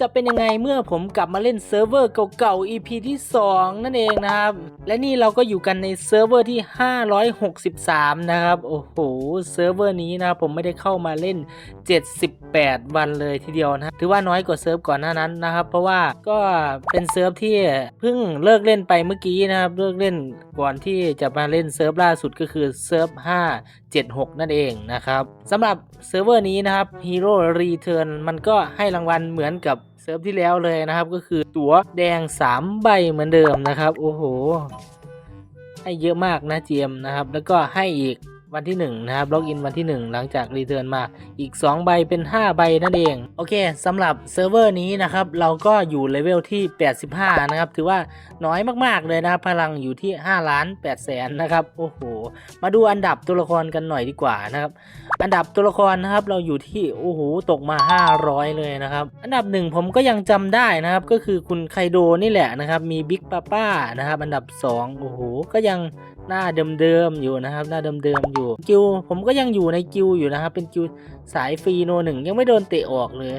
จะเป็นยังไงเมื่อผมกลับมาเล่นเซิร์ฟเวอร์เก่าๆ EP ที่ 2 นั่นเองนะครับ และนี่เราก็อยู่กันในเซิร์ฟเวอร์ที่ 563 นะครับ โอ้โห เซิร์ฟเวอร์นี้นะครับผมไม่ได้เข้ามาเล่น 78 วันเลยทีเดียวนะถือว่าน้อยกว่าเซิร์ฟก่อนหน้านั้นนะครับ เพราะว่าก็เป็นเซิร์ฟที่เพิ่งเลิกเล่นไปเมื่อกี้นะครับ เลิกเล่นก่อนที่จะมาเล่นเซิร์ฟล่าสุดก็คือเซิร์ฟ 576 นั่นเองนะครับสำหรับเซิร์ฟเวอร์นี้นะครับ Hero Return มันก็ให้รางวัลเหมือนกับ เซิร์ฟที่แล้วเลยนะครับ ก็คือตั๋วแดง 3 ใบเหมือนเดิมนะครับ โอ้โห ให้เยอะมากนะเจมนะครับ แล้วก็ให้อีก วันที่1นะครับล็อกอินวันที่ 1 หลังจากรีเทิร์นมาอีก 2 ใบเป็น 5 ใบนั่นเอง โอเคสำหรับเซิร์ฟเวอร์นี้นะครับเราก็อยู่เลเวลที่ 85 นะครับ ถือว่าน้อยมากๆเลยนะครับ พลังอยู่ที่ 5 ล้าน8แสนนะครับโอ้โหมาดูอันดับตัวละครกันหน่อยดีกว่านะครับอันดับตัวละครนะครับเราอยู่ที่โอ้โหตกมา 500 เลยนะครับอันดับหนึ่งผมก็ยังจำได้นะครับก็คือคุณไคโดนี่แหละนะครับมีบิ๊กป้าป้านะครับอันดับ 2 โอ้โหก็ยัง หน้าเดิมๆอยู่นะครับ หน้าเดิมๆอยู่กิวผมก็ยังอยู่ในกิวอยู่นะครับ เป็นกิวสายฟรีโนหนึ่งยังไม่โดนเตะออกเลย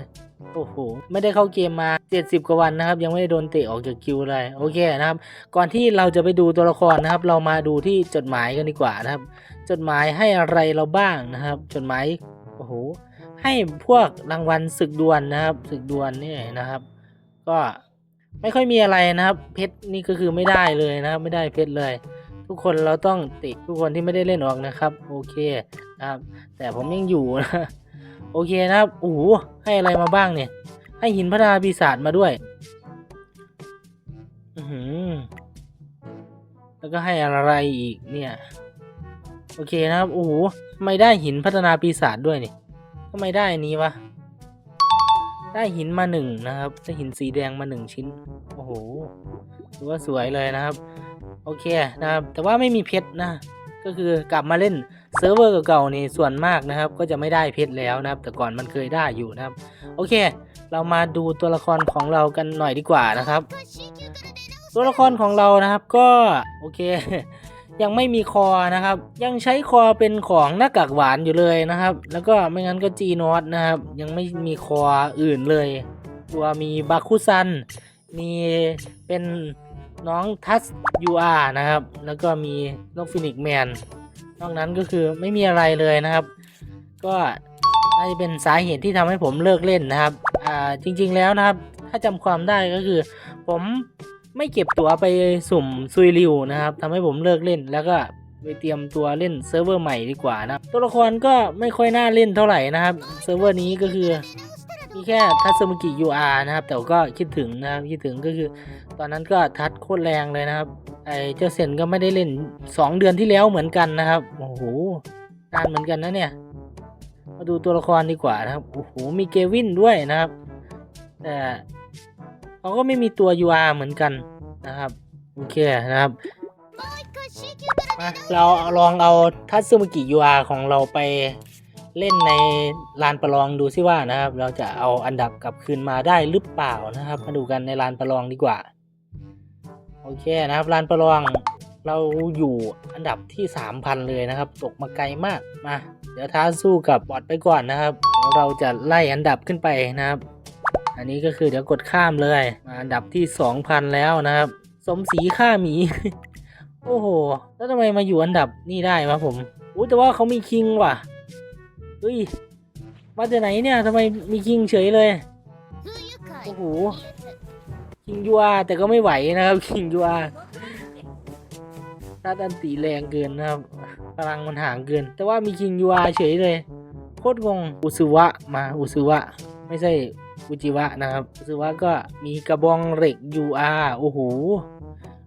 โอ้โห ไม่ได้เข้าเกมมา 70 กว่าวันนะครับ ยังไม่ได้โดนเตะออกจากกิวเลย โอเคนะครับ ก่อนที่เราจะไปดูตัวละครนะครับ เรามาดูที่จดหมายกันดีกว่านะครับ จดหมายให้อะไรเราบ้างนะครับ จดหมาย โอ้โห ให้พวกรางวัลศึกดวลนะครับ ศึกดวลนี่นะครับ ก็ไม่ค่อยมีอะไรนะครับ เพชรนี่ก็คือไม่ได้เลยนะครับ ไม่ได้เพชรเลย ทุกคนเราต้องติทุกคนที่ไม่ได้เล่นออกนะครับ โอเคนะครับ แต่ผมยังอยู่นะโอเคนะครับโอ้โหให้อะไรมาบ้างเนี่ย ให้หินพัฒนาปีศาจมาด้วย อือแล้วก็ให้อะไรอีกเนี่ย โอเคนะครับโอ้โหไม่ได้หินพัฒนาปีศาจด้วยนี่ทำไมได้อันนี้วะได้หินมาหนึ่งนะครับได้หินสีแดงมาหนึ่งชิ้น โอ้โหถือว่าสวยเลยนะครับ โอเคนะครับ แต่ว่าไม่มีเพชรนะ ก็คือกลับมาเล่นเซิร์ฟเวอร์เก่าๆนี่ส่วนมากนะครับ ก็จะไม่ได้เพชรแล้วนะครับ แต่ก่อนมันเคยได้อยู่นะครับ โอเค เรามาดูตัวละครของเรากันหน่อยดีกว่านะครับ ตัวละครของเรานะครับก็โอเค ยังไม่มีคอนะครับ ยังใช้คอเป็นของหน้ากากหวานอยู่เลยนะครับ แล้วก็ไม่งั้นก็จีนอตนะครับ ยังไม่มีคออื่นเลย ตัวมีบาคุซัน มีเป็น น้องทัสยูอานะครับ แล้วก็มีนกฟินิกแมน นอกนั้นก็คือไม่มีอะไรเลยนะครับ ก็น่าจะเป็นสาเหตุที่ทำให้ผมเลิกเล่นนะครับ อ่า จริงๆแล้วนะครับ ถ้าจำความได้ก็คือ ผมไม่เก็บตัวไปสุ่มซุยริวนะครับทำให้ผมเลิกเล่น แล้วก็ไปเตรียมตัวเล่นเซิร์ฟเวอร์ใหม่ดีกว่านะ ตัวละครก็ไม่ค่อยน่าเล่นเท่าไหร่นะครับ เซิร์ฟเวอร์นี้ก็คือ มีแค่ทัตสึมุกิ UR นะครับ แต่ก็คิดถึงนะครับคิดถึงก็คือ ตอนนั้นก็ทัดโคตรแรงเลยนะครับ ไอเจ้าเซนก็ไม่ได้เล่น 2 เดือนที่แล้วเหมือนกันนะครับ โอ้โหนานเหมือนกันนะเนี่ย มาดูตัวละครดีกว่านะครับ โอ้โห มีเกวินด้วยนะครับ แต่เขาก็ไม่มีตัว UR เหมือนกันนะครับ โอเคนะครับมาเราลองเอาทัตสึมุกิ UR ของเราไป เล่นในลานประลองดูซิว่านะครับ เราจะเอาอันดับกลับคืนมาได้หรือเปล่านะครับ มาดูกันในลานประลองดีกว่า โอเคนะครับลานประลองเราอยู่อันดับที่ 3,000 เลยนะครับ ตกมาไกลมากมาเดี๋ยวท้าสู้กับบอทไปก่อนนะครับเดี๋ยวเราจะไล่อันดับขึ้นไปนะครับ อันนี้ก็คือเดี๋ยวกดข้ามเลยมาอันดับที่ 2,000 แล้วนะครับ สมศรีฆ่าหมี โอ้โห แล้วทำไมมาอยู่อันดับนี่ได้วะผมอู้แต่ว่าเขามีคิงว่ะเฮ้ยมาจากไหนเนี่ยทำไมมีคิงเฉยเลยโอ้โหคิงยัวแต่ก็ไม่ไหวนะครับคิงยัวถ้าดันตีแรงเกินนะครับพลังมันห่างเกิน แต่ว่ามีคิงยัวเฉยเลยโคตรงงอุซึวะมาอุซึวะ ไม่ใช่อุจิวะนะครับอุซึวะก็มีกระบองเหล็ก UR โอ้โห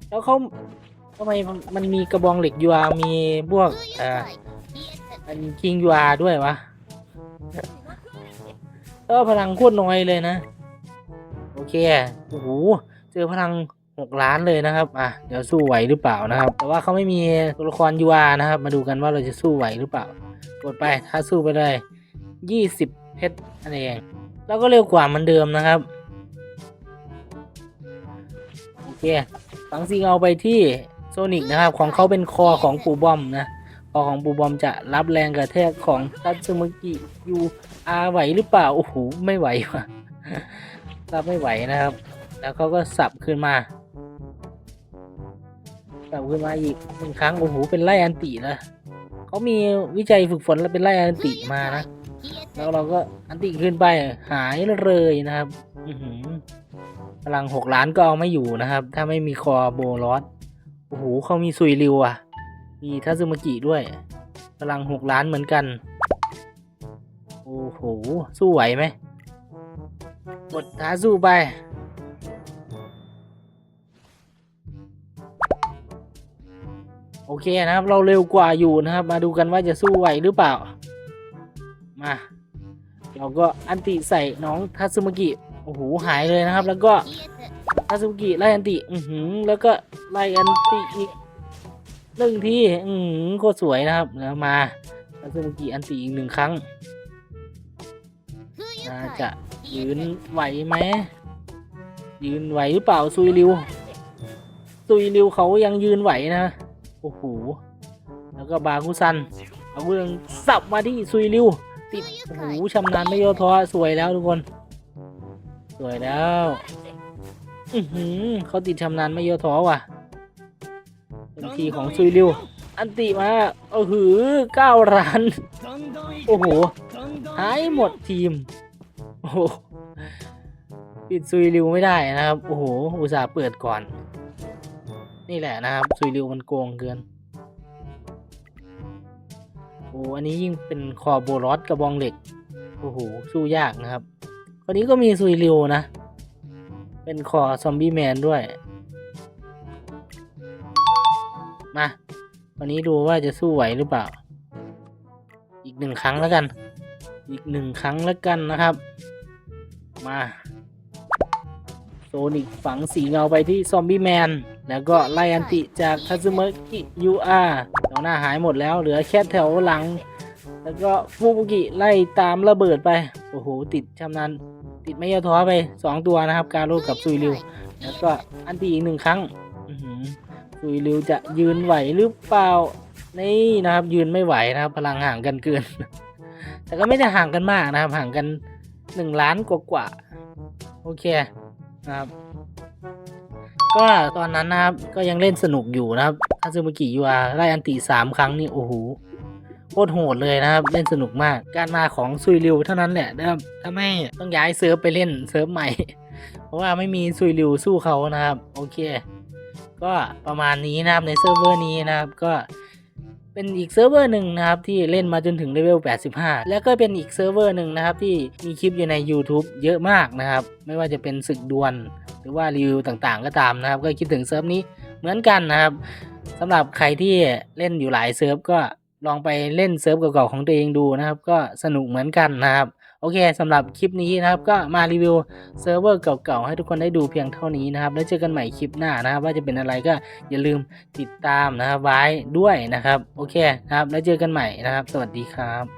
แล้วเขาทำไมมันมีกระบองเหล็ก UR มีพวกอ่ออันคิง UR ด้วยวะ แล้วพลังโคตรน้อยเลยนะ โอเคโอ้โหเจอพลังหกล้านเลยนะครับ อะ เดี๋ยวสู้ไหวหรือเปล่านะครับ แต่ว่าเขาไม่มีตัวละคร UR นะครับ มาดูกันว่าเราจะสู้ไหวหรือเปล่า กดไป ถ้าสู้ไปเลยยี่สิบเพชรนั่นเองแล้วก็เร็วกว่าเหมือนเดิมนะครับ โอเค ฝังซิงเอาไปที่โซนิกนะครับ ของเขาเป็นคอของปูบอมนะ คอของปูบอมจะรับแรงกระแทกของทัตสึมุกิยูอาไหวหรือเปล่า โอ้โห ไม่ไหวว่ะรับไม่ไหวนะครับ แล้วเขาก็สับขึ้นมา สับขึ้นมาอีกหนึ่งครั้ง โอ้โห เป็นไล่อันติแล้วเขามีวิจัยฝึกฝนแล้วเป็นไล่อันติมานะ แล้วเราก็อันติขึ้นไปหายเลยนะครับอืพลังหกล้านก็เอาไม่อยู่นะครับ ถ้าไม่มีคอโบลอสโอ้โหเขามีซุยริวอะ มีทัซึมากิด้วย พลังหกล้านเหมือนกัน โอ้โห สู้ไหวไหมกดท้าสู้ไป โอเคนะครับ เราเร็วกว่าอยู่นะครับ มาดูกันว่าจะสู้ไหวหรือเปล่า มา เราก็อันติใส่น้องทัซึมากิ โอ้โห หายเลยนะครับ แล้วก็ทัซึมากิไล่อันติ อือหือ แล้วก็ไล่อันติอีก หนึ่งทีอือหือโคตรสวยนะครับแล้วมาทัซึมากิอันติอีกหนึ่งครั้งน่าจะยืนไหวไหมยืนไหวหรือเปล่าซุยริวซุยริวเขายังยืนไหวนะโอ้โหแล้วก็บาคุซันเอาเรื่องสับมาที่ซุยริวติดโอ้โหชำนาญไม่ย่อท้อสวยแล้วทุกคน สวยแล้วอือหือเขาติดชำนาญไม่ย่อท้อว่ะ เป็นทีของซุยริว อันติมาโอ้โหเก้าล้าน โอ้โห หายหมดทีม โอ้โหปิดซุยริวไม่ได้นะครับ โอ้โห อุตส่าห์เปิดก่อน นี่แหละนะครับ ซุยริวมันโกงเกิน โอ้อันนี้ยิ่งเป็นคอโบรอสกระบองเหล็ก โอ้โห สู้ยากนะครับคนนี้ก็มีซุยริวนะ เป็นคอซอมบี้แมนด้วย มาวันนี้ดูว่าจะสู้ไหวหรือเปล่า อีกหนึ่งครั้งแล้วกัน อีกหนึ่งครั้งแล้วกันนะครับ มาโซนิกฝังสีเงาไปที่ซอมบี้แมน แล้วก็ไล่อันติจากคาซึมะกิยูอาแถวหน้าหายหมดแล้ว เหลือแค่แถวหลัง แล้วก็ฟูบุกิไล่ตามระเบิดไป โอ้โห ติดชำนาญติดไม่ยอท้อไป 2 ตัวนะครับ การโรดกับซุยริว แล้วก็อันติอีกหนึ่งครั้ง ซุยริวจะยืนไหวหรือเปล่า นี่นะครับ ยืนไม่ไหวนะครับ พลังห่างกันเกิน แต่ก็ไม่ได้ห่างกันมากนะครับ ห่างกันหนึ่งล้านกว่ากว่าโอเคนะครับ ก็ตอนนั้นนะครับ ก็ยังเล่นสนุกอยู่นะครับคาซึมุกิยูอาไล่อันติสามครั้งนี่โอ้โหโคตรโหดเลยนะครับ เล่นสนุกมาก การมาของซุยริวเท่านั้นแหละนะครับทำให้ต้องย้ายเซิร์ฟไปเล่นเซิร์ฟใหม่ เพราะว่าไม่มีซุยริวสู้เขานะครับ โอเค ก็ประมาณนี้นะครับในเซิร์ฟเวอร์นี้นะครับก็เป็นอีกเซิร์ฟเวอร์หนึ่งนะครับที่เล่นมาจนถึงเลเวล 85 แล้วก็เป็นอีกเซิร์ฟเวอร์หนึ่งนะครับที่มีคลิปอยู่ใน YouTube เยอะมากนะครับ ไม่ว่าจะเป็นศึกดวลหรือว่ารีวิวต่างๆ ก็ตามนะครับ ก็คิดถึงเซิร์ฟนี้เหมือนกันนะครับสำหรับใครที่เล่นอยู่หลายเซิร์ฟก็ลองไปเล่นเซิร์ฟเก่าๆของตัวเองดูนะครับ ก็สนุกเหมือนกันนะครับ โอเคสำหรับคลิปนี้นะครับ ก็มารีวิวเซิร์ฟเวอร์เก่าๆให้ทุกคนได้ดูเพียงเท่านี้นะครับ แล้วเจอกันใหม่คลิปหน้านะครับ ว่าจะเป็นอะไรก็อย่าลืมติดตามนะครับไว้ด้วยนะครับ โอเคนะครับ แล้วเจอกันใหม่นะครับ สวัสดีครับ